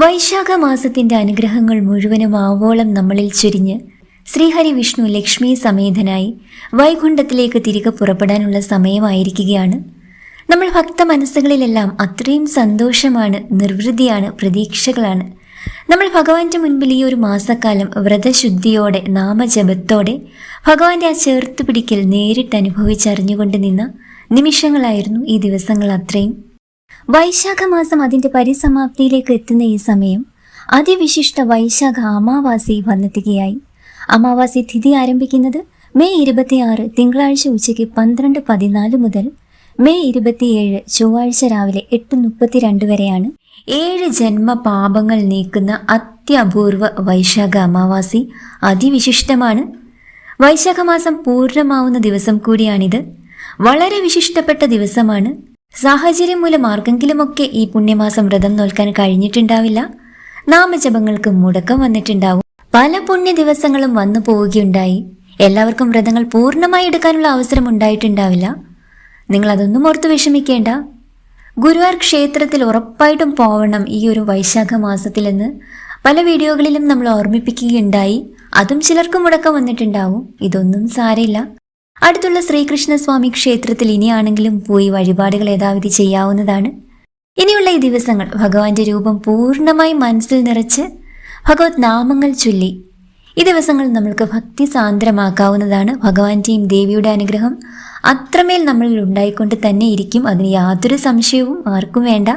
വൈശാഖ മാസത്തിന്റെ അനുഗ്രഹങ്ങൾ മുഴുവനും ആവോളം നമ്മളിൽ ചൊരിഞ്ഞ് ശ്രീഹരി വിഷ്ണു ലക്ഷ്മി സമേതനായി വൈകുണ്ഠത്തിലേക്ക് തിരികെ പുറപ്പെടാനുള്ള സമയമായിരിക്കുകയാണ്. നമ്മൾ ഭക്ത മനസ്സുകളിലെല്ലാം അത്രയും സന്തോഷമാണ് നിർവൃതിയാണ് പ്രതീക്ഷകളാണ്. നമ്മൾ ഭഗവാന്റെ മുൻപിൽ ഈ ഒരു മാസക്കാലം വ്രതശുദ്ധിയോടെ നാമജപത്തോടെ ഭഗവാന്റെ ആ ചേർത്ത് പിടിക്കൽ നേരിട്ട് അനുഭവിച്ചറിഞ്ഞുകൊണ്ട് നിന്ന നിമിഷങ്ങളായിരുന്നു ഈ ദിവസങ്ങൾ അത്രയും. വൈശാഖ മാസം അതിന്റെ പരിസമാപ്തിയിലേക്ക് എത്തുന്ന ഈ സമയം അതിവിശിഷ്ട വൈശാഖ അമാവാസി വന്നെത്തുകയായി. അമാവാസി തിഥി ആരംഭിക്കുന്നത് മെയ് ഇരുപത്തിയാറ് തിങ്കളാഴ്ച ഉച്ചയ്ക്ക് പന്ത്രണ്ട് പതിനാല് മുതൽ മെയ് ഇരുപത്തിയേഴ് ചൊവ്വാഴ്ച രാവിലെ എട്ട് മുപ്പത്തിരണ്ട് വരെയാണ് ഏഴ് ജന്മ പാപങ്ങൾ നീക്കുന്ന അത്യപൂർവ വൈശാഖ അമാവാസി അതിവിശിഷ്ടമാണ്. വൈശാഖ മാസം പൂർണമാവുന്ന ദിവസം കൂടിയാണിത്. വളരെ വിശിഷ്ടപ്പെട്ട ദിവസമാണ്. സാഹചര്യം മൂലം ആർക്കെങ്കിലുമൊക്കെ ഈ പുണ്യമാസം വ്രതം നോൽക്കാൻ കഴിഞ്ഞിട്ടുണ്ടാവില്ല. നാമജപങ്ങൾക്ക് മുടക്കം വന്നിട്ടുണ്ടാവും. പല പുണ്യ ദിവസങ്ങളും വന്നു പോവുകയുണ്ടായി. എല്ലാവർക്കും വ്രതങ്ങൾ പൂർണമായി എടുക്കാനുള്ള അവസരം ഉണ്ടായിട്ടുണ്ടാവില്ല നിങ്ങൾ അതൊന്നും ഓർത്ത് വിഷമിക്കേണ്ട. ഗുരുവാർ ക്ഷേത്രത്തിൽ ഉറപ്പായിട്ടും പോവണം ഈ ഒരു വൈശാഖ മാസത്തിലെന്ന് പല വീഡിയോകളിലും നമ്മൾ ഓർമ്മിപ്പിക്കുകയുണ്ടായി. അതും ചിലർക്ക് മുടക്കം വന്നിട്ടുണ്ടാവും. ഇതൊന്നും സാരമില്ല. അടുത്തുള്ള ശ്രീകൃഷ്ണസ്വാമി ക്ഷേത്രത്തിൽ ഇനിയാണെങ്കിലും പോയി വഴിപാടുകൾ യഥാവിധി ചെയ്യാവുന്നതാണ്. ഇനിയുള്ള ഈ ദിവസങ്ങൾ ഭഗവാന്റെ രൂപം പൂർണമായി മനസ്സിൽ നിറച്ച് ഭഗവത് നാമങ്ങൾ ചൊല്ലി ഈ ദിവസങ്ങൾ നമ്മൾക്ക് ഭക്തി സാന്ദ്രമാക്കാവുന്നതാണ്. ഭഗവാന്റെയും ദേവിയുടെ അനുഗ്രഹം അത്രമേൽ നമ്മളിൽ ഉണ്ടായിക്കൊണ്ട് തന്നെ ഇരിക്കും. അതിന് യാതൊരു സംശയവും ആർക്കും വേണ്ട.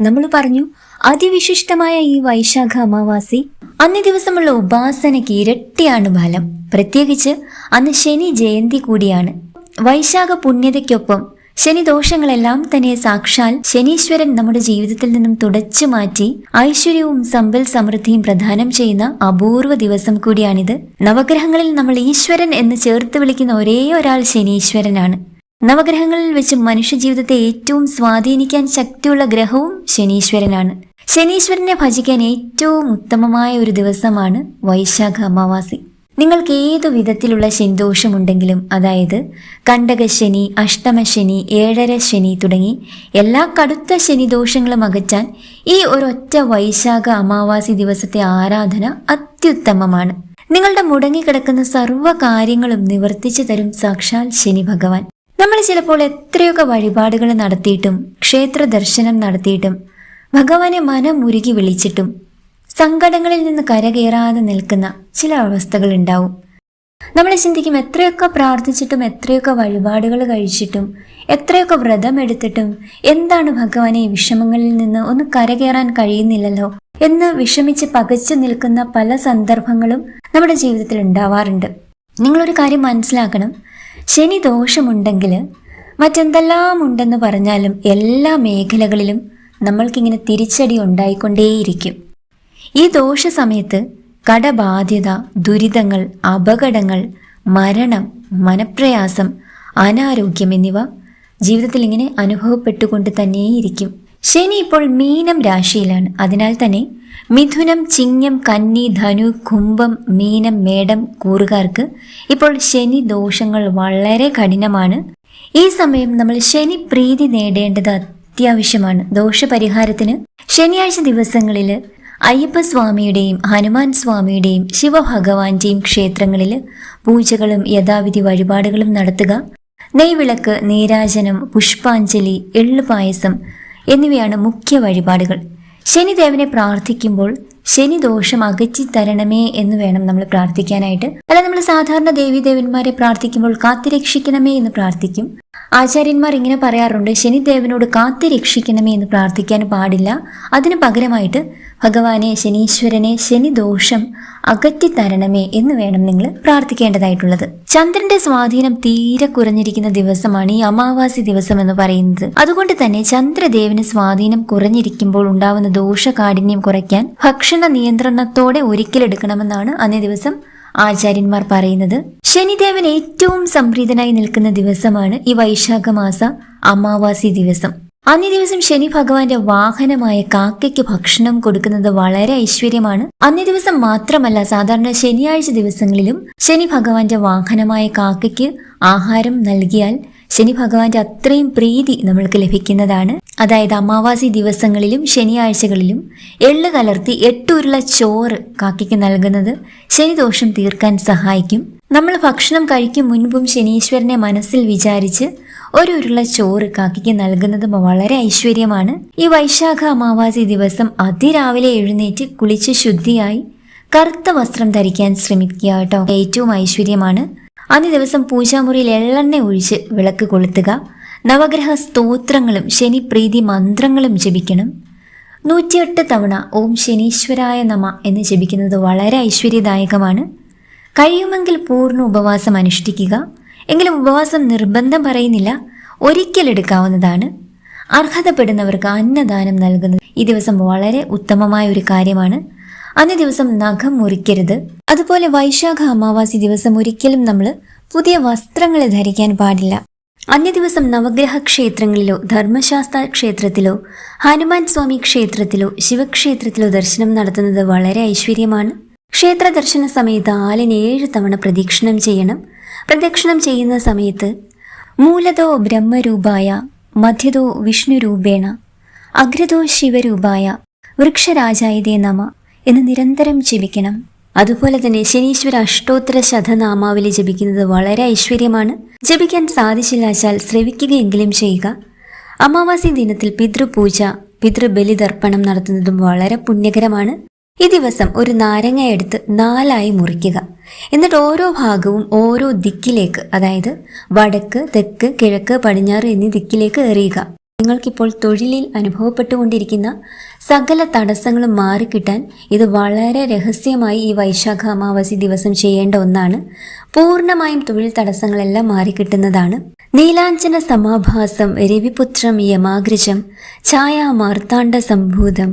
നമ്മൾ പറഞ്ഞു അതിവിശിഷ്ടമായ ഈ വൈശാഖ അമാവാസി അന്നേ ദിവസമുള്ള ഉപാസനയ്ക്ക് ഇരട്ടിയാണ് ഫലം. പ്രത്യേകിച്ച് അന്ന് ശനി ജയന്തി കൂടിയാണ്. വൈശാഖ പുണ്യതയ്ക്കൊപ്പം ശനി ദോഷങ്ങളെല്ലാം തന്നെ സാക്ഷാൽ ശനീശ്വരൻ നമ്മുടെ ജീവിതത്തിൽ നിന്നും തുടച്ചു മാറ്റി ഐശ്വര്യവും സമ്പൽ സമൃദ്ധിയും പ്രദാനം ചെയ്യുന്ന അപൂർവ ദിവസം കൂടിയാണിത്. നവഗ്രഹങ്ങളിൽ നമ്മൾ ഈശ്വരൻ എന്ന് ചേർത്ത് വിളിക്കുന്ന ഒരേ ഒരാൾ ശനീശ്വരനാണ്. നവഗ്രഹങ്ങളിൽ വെച്ച് മനുഷ്യജീവിതത്തെ ഏറ്റവും സ്വാധീനിക്കാൻ ശക്തിയുള്ള ഗ്രഹവും ശനീശ്വരനാണ്. ശനീശ്വരനെ ഭജിക്കാൻ ഏറ്റവും ഉത്തമമായ ഒരു ദിവസമാണ് വൈശാഖ അമാവാസി. നിങ്ങൾക്ക് ഏതു വിധത്തിലുള്ള ശനിദോഷമുണ്ടെങ്കിലും അതായത് കണ്ടകശനി അഷ്ടമശനി ഏഴര ശനി തുടങ്ങി എല്ലാ കടുത്ത ശനിദോഷങ്ങളും അകറ്റാൻ ഈ ഒരൊറ്റ വൈശാഖ അമാവാസി ദിവസത്തെ ആരാധന അത്യുത്തമമാണ്. നിങ്ങളുടെ മുടങ്ങിക്കിടക്കുന്ന സർവ കാര്യങ്ങളും നിവർത്തിച്ചു തരും സാക്ഷാൽ ശനി ഭഗവാൻ. നമ്മൾ ചിലപ്പോൾ എത്രയൊക്കെ വഴിപാടുകൾ നടത്തിയിട്ടും ക്ഷേത്ര ദർശനം നടത്തിയിട്ടും ഭഗവാനെ മനമുരുകി വിളിച്ചിട്ടും സങ്കടങ്ങളിൽ നിന്ന് കരകയറാതെ നിൽക്കുന്ന ചില അവസ്ഥകൾ ഉണ്ടാവും. നമ്മൾ ചിന്തിക്കും എത്രയൊക്കെ പ്രാർത്ഥിച്ചിട്ടും എത്രയൊക്കെ വഴിപാടുകൾ കഴിച്ചിട്ടും എത്രയൊക്കെ വ്രതം എടുത്തിട്ടും എന്താണ് ഭഗവാനെ വിഷമങ്ങളിൽ നിന്ന് ഒന്ന് കരകയറാൻ കഴിയുന്നില്ലല്ലോ എന്ന് വിഷമിച്ച് പകച്ചു നിൽക്കുന്ന പല സന്ദർഭങ്ങളും നമ്മുടെ ജീവിതത്തിൽ ഉണ്ടാവാറുണ്ട്. നിങ്ങളൊരു കാര്യം മനസ്സിലാക്കണം. ശനി ദോഷമുണ്ടെങ്കിൽ മറ്റെന്തെല്ലാം ഉണ്ടെന്ന് പറഞ്ഞാലും എല്ലാ മേഖലകളിലും നമ്മൾക്കിങ്ങനെ തിരിച്ചടി ഉണ്ടായിക്കൊണ്ടേയിരിക്കും. ഈ ദോഷ സമയത്ത് കടബാധ്യത ദുരിതങ്ങൾ അപകടങ്ങൾ മരണം മനപ്രയാസം അനാരോഗ്യം എന്നിവ ജീവിതത്തിൽ ഇങ്ങനെ അനുഭവപ്പെട്ടുകൊണ്ട് തന്നെയിരിക്കും. ശനി ഇപ്പോൾ മീനം രാശിയിലാണ്. അതിനാൽ തന്നെ മിഥുനം ചിങ്ങം കന്നി ധനു കുംഭം മീനം മേടം കൂറുകാർക്ക് ഇപ്പോൾ ശനി ദോഷങ്ങൾ വളരെ കഠിനമാണ്. ഈ സമയം നമ്മൾ ശനി പ്രീതി നേടേണ്ടത് അത്യാവശ്യമാണ്. ദോഷപരിഹാരത്തിന് ശനിയാഴ്ച ദിവസങ്ങളിൽ അയ്യപ്പസ്വാമിയുടെയും ഹനുമാൻ സ്വാമിയുടെയും ശിവഭഗവാന്റെയും ക്ഷേത്രങ്ങളിൽ പൂജകളും യഥാവിധി വഴിപാടുകളും നടത്തുക. നെയ്വിളക്ക് നീരാജനം പുഷ്പാഞ്ജലി എള്ളുപായസം എന്നിവയാണ് മുഖ്യ വഴിപാടുകൾ. ശനിദേവനെ പ്രാർത്ഥിക്കുമ്പോൾ ശനി ദോഷം അകറ്റി തരണമേ എന്ന് വേണം നമ്മൾ പ്രാർത്ഥിക്കാനായിട്ട്. അല്ല നമ്മൾ സാധാരണ ദേവീദേവന്മാരെ പ്രാർത്ഥിക്കുമ്പോൾ കാത്തിരക്ഷിക്കണമേ എന്ന് പ്രാർത്ഥിക്കും. ആചാര്യന്മാർ ഇങ്ങനെ പറയാറുണ്ട് ശനിദേവനോട് കാത്തിരക്ഷിക്കണമേ എന്ന് പ്രാർത്ഥിക്കാൻ പാടില്ല. അതിന് പകരമായിട്ട് ഭഗവാനെ ശനീശ്വരനെ ശനിദോഷം അകറ്റി തരണമേ എന്ന് വേണം നിങ്ങൾ പ്രാർത്ഥിക്കേണ്ടതായിട്ടുള്ളത്. ചന്ദ്രന്റെ സ്വാധീനം തീരെ കുറഞ്ഞിരിക്കുന്ന ദിവസമാണ് ഈ അമാവാസി ദിവസം എന്ന് പറയുന്നത്. അതുകൊണ്ട് തന്നെ ചന്ദ്രദേവന് സ്വാധീനം കുറഞ്ഞിരിക്കുമ്പോൾ ഉണ്ടാവുന്ന ദോഷകാഠിന്യം കുറയ്ക്കാൻ ഭക്ഷണ നിയന്ത്രണത്തോടെ ഒരിക്കലെടുക്കണമെന്നാണ് അന്നേ ദിവസം ആചാര്യന്മാർ പറയുന്നത്. ശനിദേവൻ ഏറ്റവും സംപ്രീതനായി നിൽക്കുന്ന ദിവസമാണ് ഈ വൈശാഖ മാസ അമാവാസി ദിവസം. അന്നേ ദിവസം ശനി ഭഗവാന്റെ വാഹനമായ കാക്കയ്ക്ക് ഭക്ഷണം കൊടുക്കുന്നത് വളരെ ഐശ്വര്യമാണ്. അന്നേ ദിവസം മാത്രമല്ല സാധാരണ ശനിയാഴ്ച ദിവസങ്ങളിലും ശനി ഭഗവാന്റെ വാഹനമായ കാക്കയ്ക്ക് ആഹാരം നൽകിയാൽ ശനി ഭഗവാന്റെ അത്രയും പ്രീതി നമ്മൾക്ക് ലഭിക്കുന്നതാണ്. അതായത് അമാവാസി ദിവസങ്ങളിലും ശനിയാഴ്ചകളിലും എള്ള് കലർത്തി എട്ടുരുള ചോറ് കാക്കയ്ക്ക് നൽകുന്നത് ശനിദോഷം തീർക്കാൻ സഹായിക്കും. നമ്മൾ ഭക്ഷണം കഴിക്കും മുൻപും ശനീശ്വരനെ മനസ്സിൽ വിചാരിച്ച് ഒരു ഉരുള ചോറ് കാക്കിക്ക് നൽകുന്നതും വളരെ ഐശ്വര്യമാണ്. ഈ വൈശാഖ അമാവാസി ദിവസം അതിരാവിലെ എഴുന്നേറ്റ് കുളിച്ച് ശുദ്ധിയായി കറുത്ത വസ്ത്രം ധരിക്കാൻ ശ്രമിക്കുക കേട്ടോ. ഏറ്റവും ഐശ്വര്യമാണ്. അന്ന് ദിവസം പൂജാമുറിയിൽ എള്ളെണ്ണ ഒഴിച്ച് വിളക്ക് കൊളുത്തുക. നവഗ്രഹ സ്തോത്രങ്ങളും ശനിപ്രീതി മന്ത്രങ്ങളും ജപിക്കണം. നൂറ്റിയെട്ട് തവണ ഓം ശനീശ്വരായ നമ എന്ന് ജപിക്കുന്നത് വളരെ ഐശ്വര്യദായകമാണ്. കഴിയുമെങ്കിൽ പൂർണ ഉപവാസം അനുഷ്ഠിക്കുക. എങ്കിലും ഉപവാസം നിർബന്ധം പറയുന്നില്ല. ഒരിക്കൽ എടുക്കാവുന്നതാണ്. അർഹതപ്പെടുന്നവർക്ക് അന്നദാനം നൽകുന്നത് ഈ ദിവസം വളരെ ഉത്തമമായ ഒരു കാര്യമാണ്. അന്നേ ദിവസം നഖം മുറിക്കരുത്. അതുപോലെ വൈശാഖ അമാവാസി ദിവസം ഒരിക്കലും നമ്മൾ പുതിയ വസ്ത്രങ്ങൾ ധരിക്കാൻ പാടില്ല. അന്യ ദിവസം നവഗ്രഹ ക്ഷേത്രങ്ങളിലോ ധർമ്മശാസ്ത്ര ക്ഷേത്രത്തിലോ ഹനുമാൻ സ്വാമി ക്ഷേത്രത്തിലോ ശിവക്ഷേത്രത്തിലോ ദർശനം നടത്തുന്നത് വളരെ ഐശ്വര്യമാണ്. ക്ഷേത്ര ദർശന സമയത്ത് ആലിന് ഏഴ് തവണ പ്രദക്ഷിണം ചെയ്യണം. പ്രദക്ഷിണം ചെയ്യുന്ന സമയത്ത് മൂലതോ ബ്രഹ്മരൂപായ മധ്യതോ വിഷ്ണുരൂപേണ അഗ്രതോ ശിവരൂപായ വൃക്ഷരാജായതേ നമ എന്ന് നിരന്തരം ജപിക്കണം. അതുപോലെ തന്നെ ശനീശ്വര അഷ്ടോത്തര ശതനാമാവലി ജപിക്കുന്നത് വളരെ ഐശ്വര്യമാണ്. ജപിക്കാൻ സാധിച്ചില്ലാച്ചാൽ ശ്രവിക്കുകയെങ്കിലും ചെയ്യുക. അമാവാസി ദിനത്തിൽ പിതൃപൂജ പിതൃബലിതർപ്പണം നടത്തുന്നതും വളരെ പുണ്യകരമാണ്. ഈ ദിവസം ഒരു നാരങ്ങ എടുത്ത് നാലായി മുറിക്കുക. എന്നിട്ട് ഓരോ ഭാഗവും ഓരോ ദിക്കിലേക്ക് അതായത് വടക്ക് തെക്ക് കിഴക്ക് പടിഞ്ഞാറ് എന്നീ ദിക്കിലേക്ക് എറിയുക. നിങ്ങൾക്കിപ്പോൾ തൊഴിലിൽ അനുഭവപ്പെട്ടുകൊണ്ടിരിക്കുന്ന സകല തടസ്സങ്ങളും മാറിക്കിട്ടാൻ ഇത് വളരെ രഹസ്യമായി ഈ വൈശാഖ അമാവാസി ദിവസം ചെയ്യേണ്ട ഒന്നാണ്. പൂർണമായും തൊഴിൽ തടസ്സങ്ങളെല്ലാം മാറിക്കിട്ടുന്നതാണ്. നീലാഞ്ചന സമാഭാസം രവിപുത്രം യമാഗ്രജം ഛായാ മാർത്താണ്ഡ സംഭൂതം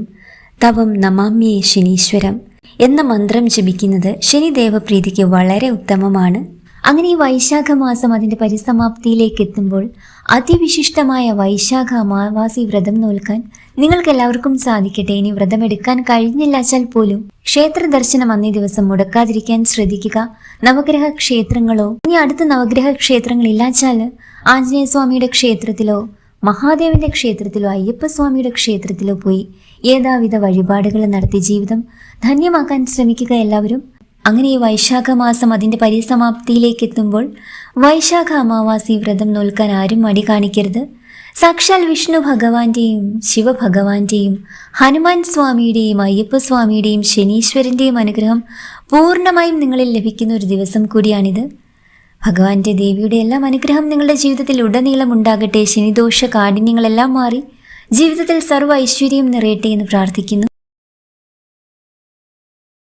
തവം നമാമ്യേ ശനീശ്വരം എന്ന മന്ത്രം ജപിക്കുന്നത് ശനിദേവപ്രീതിക്ക് വളരെ ഉത്തമമാണ്. അങ്ങനെ ഈ വൈശാഖ മാസം അതിന്റെ പരിസമാപ്തിയിലേക്ക് എത്തുമ്പോൾ അതിവിശിഷ്ടമായ വൈശാഖ അമാവാസി വ്രതം നോൽക്കാൻ നിങ്ങൾക്ക് എല്ലാവർക്കും സാധിക്കട്ടെ. ഇനി വ്രതം എടുക്കാൻ കഴിഞ്ഞില്ലാച്ചാൽ പോലും ക്ഷേത്ര ദർശനം അന്നേ ദിവസം മുടക്കാതിരിക്കാൻ ശ്രദ്ധിക്കുക. നവഗ്രഹ ക്ഷേത്രങ്ങളോ ഇനി അടുത്ത നവഗ്രഹ ക്ഷേത്രങ്ങളില്ലാച്ചാൽ ആഞ്ജനേയ സ്വാമിയുടെ ക്ഷേത്രത്തിലോ മഹാദേവന്റെ ക്ഷേത്രത്തിലോ അയ്യപ്പസ്വാമിയുടെ ക്ഷേത്രത്തിലോ പോയി ഏതാവിധ വഴിപാടുകൾ നടത്തി ജീവിതം ധന്യമാക്കാൻ ശ്രമിക്കുക എല്ലാവരും. അങ്ങനെ ഈ വൈശാഖ മാസം അതിന്റെ പരിസമാപ്തിയിലേക്ക് എത്തുമ്പോൾ വൈശാഖ അമാവാസി വ്രതം നോൽക്കാൻ ആരും മടി കാണിക്കരുത്. സാക്ഷാൽ വിഷ്ണു ഭഗവാന്റെയും ശിവഭഗവാന്റെയും ഹനുമാൻ സ്വാമിയുടെയും അയ്യപ്പസ്വാമിയുടെയും ശനീശ്വരന്റെയും അനുഗ്രഹം പൂർണമായും നിങ്ങളിൽ ലഭിക്കുന്ന ഒരു ദിവസം കൂടിയാണിത്. ഭഗവാന്റെ ദേവിയുടെ എല്ലാം അനുഗ്രഹം നിങ്ങളുടെ ജീവിതത്തിൽ ഉടനീളം ഉണ്ടാകട്ടെ. ശനിദോഷ കാഠിന്യങ്ങളെല്ലാം മാറി. ജീവിതത്തിൽ സർവ ഐശ്വര്യം നിറയട്ടെ എന്ന് പ്രാർത്ഥിക്കുന്നു.